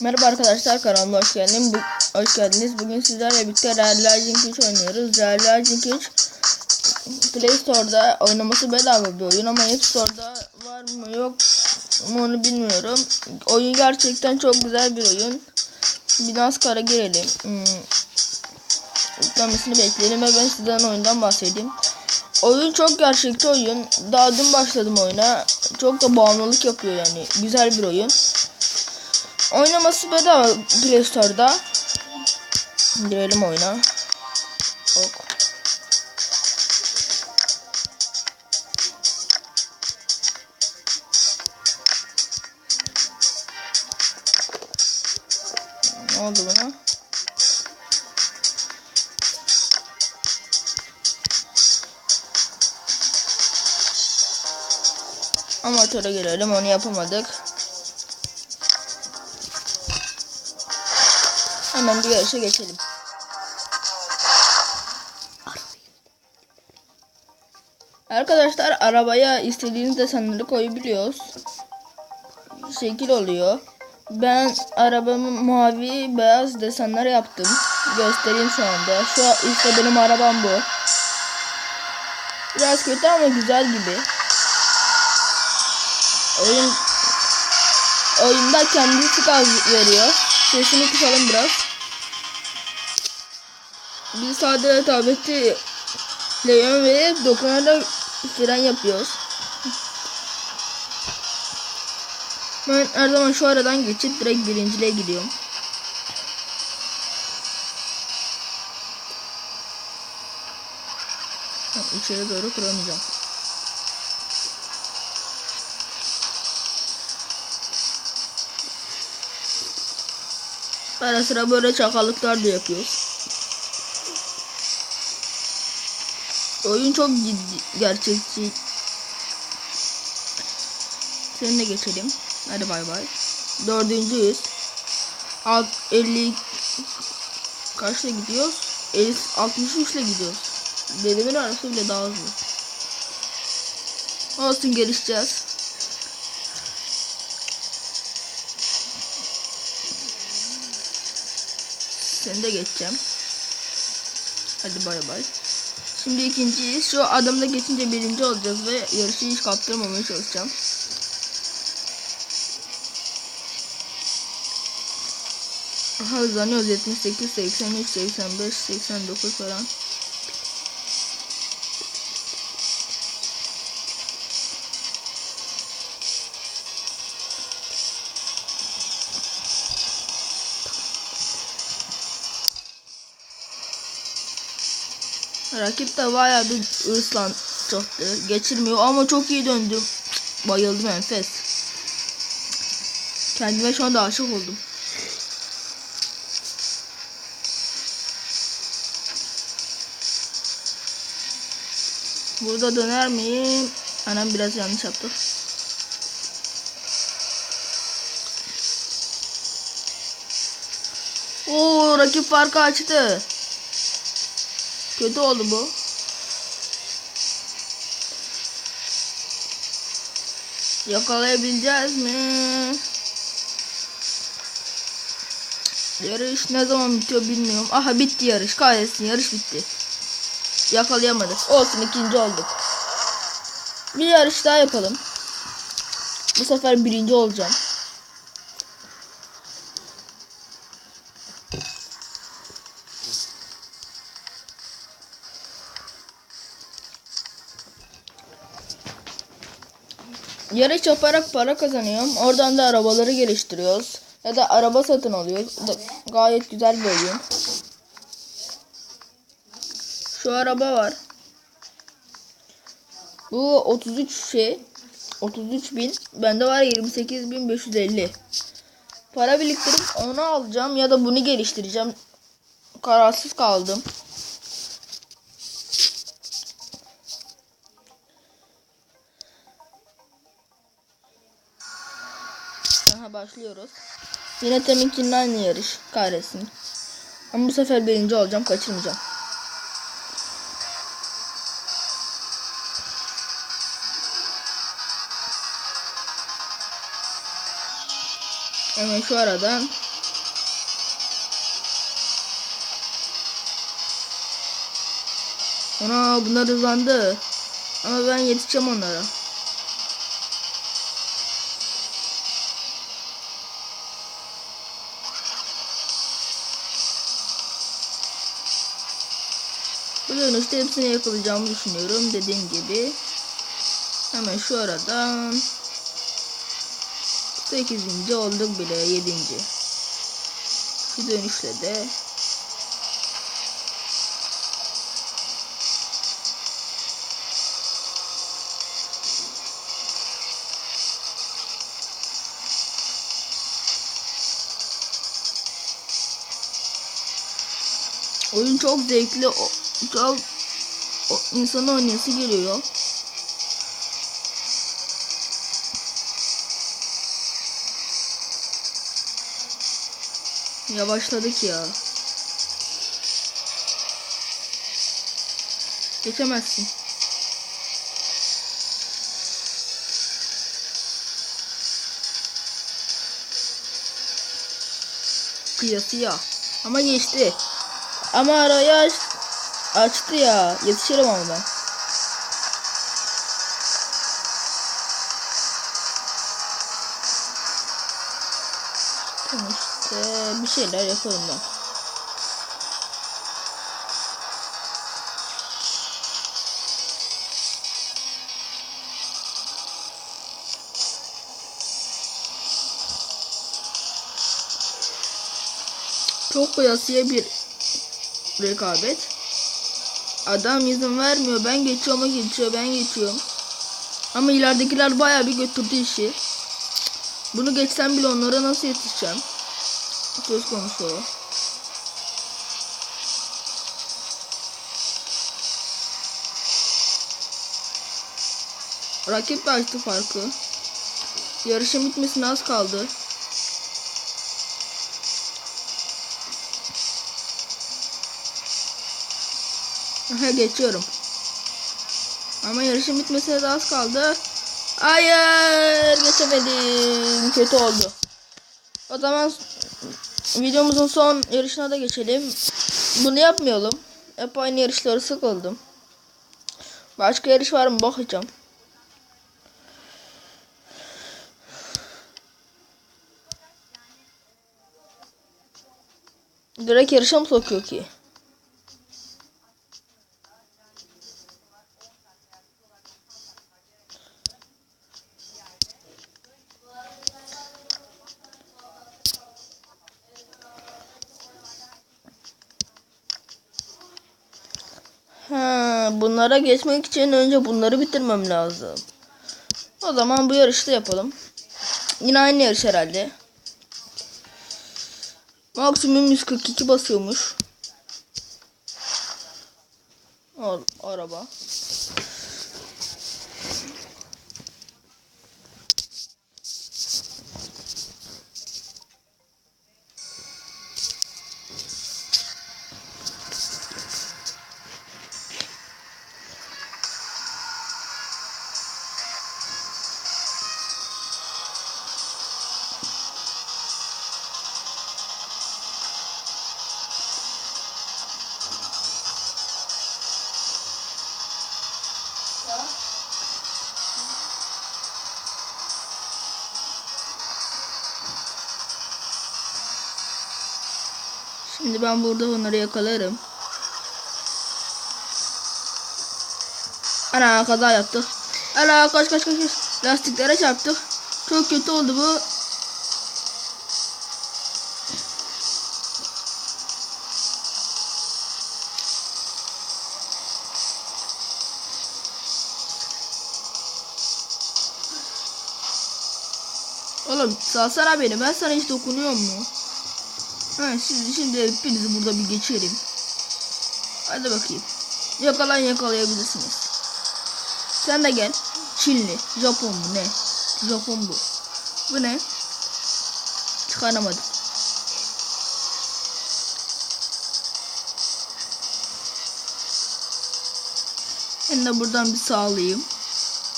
Merhaba arkadaşlar kanalıma hoş geldiniz. Bu, hoş geldiniz. Bugün sizlerle birlikte Real Legend 3 oynuyoruz. Real Legend 3 Play Store'da oynaması bedava bir oyun ama App Store'da var mı yok mu onu bilmiyorum. Oyun gerçekten çok güzel bir oyun. Bir NASCAR'a girelim. Hmm. Bekleyelim ve ben sizden oyundan bahsedeyim. Oyun çok gerçekçi oyun. Daha dün başladım oyuna. Çok da bağımlılık yapıyor yani. Güzel bir oyun. Oynaması bedava Play Store'da. Girelim oyuna. Ok. Ne oldu buna? Amatöre girelim onu yapamadık. Hemen bir yarışa geçelim. Arkadaşlar arabaya istediğiniz desenleri koyabiliyoruz. Şekil oluyor. Ben arabamı mavi beyaz desenler yaptım. Göstereyim şu anda. Şu işte benim arabam bu. Biraz kötü ama güzel gibi. Oyun oyunda kendisi gaz veriyor. Sesini kısalım biraz. Biz sadece tableti Leon ve dokunarak fren yapıyoruz. Ben her zaman şu aradan geçip direkt birinciliğe gidiyorum. İçeri doğru kuramayacağım. Ara sıra böyle çakallıklar da yapıyoruz. Oyun çok ciddi, gerçekçi. Seninle geçelim. Hadi bay bay. Dördüncüyüz. Alt 50 kaçla gidiyoruz? 50, 63 ile gidiyoruz. Dedemin arası bile daha hızlı. Olsun gelişeceğiz. Seni de geçeceğim. Hadi bay bay. Şimdi ikinciyiz. Şu adamla geçince birinci olacağız ve yarışı hiç kaptırmamaya çalışacağım. Aha hızlanıyoruz 78, 83, 85, 89 falan. Rakip de bayağı bir ıslan çattı. Geçirmiyor ama çok iyi döndüm. Bayıldım enfes. Kendime şu anda aşık oldum. Burada döner miyim? Anam biraz yanlış yaptı. Oo rakip farkı açtı. Kötü oldu bu. Yakalayabileceğiz mi? Yarış ne zaman bitiyor bilmiyorum. Aha bitti yarış. Kahretsin yarış bitti. Yakalayamadık. Olsun ikinci olduk. Bir yarış daha yapalım. Bu sefer birinci olacağım. Yarış yaparak para kazanıyorum. Oradan da arabaları geliştiriyoruz. Ya da araba satın alıyoruz. Da gayet güzel bir oyun. Şu araba var. Bu 33 şey. 33 bin. Bende var 28.550. Para biriktirip onu alacağım ya da bunu geliştireceğim. Kararsız kaldım. Aha başlıyoruz. Yine teminkinin aynı yarış. Kahretsin. Ama bu sefer birinci olacağım. Kaçırmayacağım. Hemen şu arada Ana bunlar hızlandı. Ama ben yetişeceğim onlara. Bu dönüşte hepsini yakalayacağımı düşünüyorum. Dediğim gibi. Hemen şu aradan 8. olduk bile 7. Şu dönüşle de Oyun çok zevkli. o- Çok o, insanın oynayası geliyor. Yavaşladık ya. Geçemezsin. Kıyasıya. Ama geçti. Ama arayı aç, açtı ya. Yetişirim ama ben. Tamam bir şeyler yaparım ben. Çok kıyasıya bir rekabet. Adam izin vermiyor. Ben geçiyorum o geçiyor. Ben geçiyorum. Ama ileridekiler bayağı bir götürdü işi. Bunu geçsem bile onlara nasıl yetişeceğim? Söz konusu o. Rakip açtı farkı. Yarışın bitmesine az kaldı. Aha geçiyorum. Ama yarışın bitmesine de az kaldı. Hayır geçemedim. Kötü oldu. O zaman videomuzun son yarışına da geçelim. Bunu yapmayalım. Hep aynı yarışları sıkıldım. Başka yarış var mı bakacağım. Direkt yarışa mı sokuyor ki? Bunlara geçmek için önce bunları bitirmem lazım. O zaman bu yarışı da yapalım. Yine aynı yarış herhalde. Maksimum 142 basıyormuş. Al araba. Şimdi ben burada onları yakalarım. Ana kaza yaptık. Ana kaç kaç kaç. Lastiklere çarptık. Çok kötü oldu bu. Oğlum salsana beni. Ben sana hiç dokunuyor mu? Ha şimdi şimdi hepinizi burada bir geçerim. Hadi bakayım. Yakalan yakalayabilirsiniz. Sen de gel. Çinli, Japon mu ne? Japon bu. Bu ne? Çıkaramadım. Ben de buradan bir sağlayayım.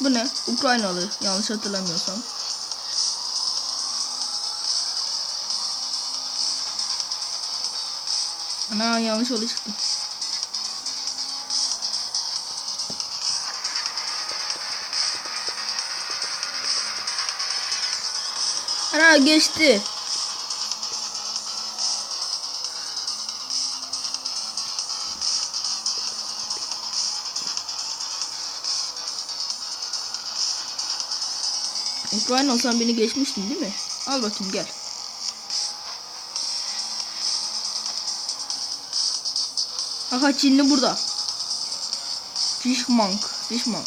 Bu ne? Ukraynalı yanlış hatırlamıyorsam. Ana yanlış yola çıktım. Ana geçti. Ukrayna olsan beni geçmiştin değil mi? Al bakayım gel. Aha Çinli burada. Fishmonk. Fishmonk.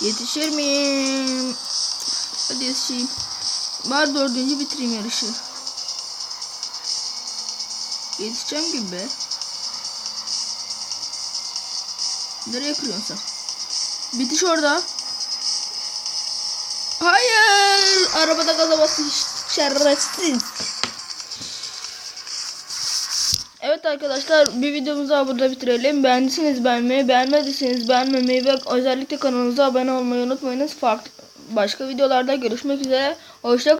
Yetişir miyim? Hadi yetişeyim. Var dördüncü bitireyim yarışı. Yetişeceğim gibi Nereye kırıyorsun sen? Bitiş orada. Hayır. Arabada gaza bastı şerefsiz. Evet arkadaşlar bir videomuzu burada bitirelim. Beğendiyseniz beğenmeyi, beğenmediyseniz beğenmemeyi ve özellikle kanalımıza abone olmayı unutmayınız. Farklı başka videolarda görüşmek üzere. Hoşça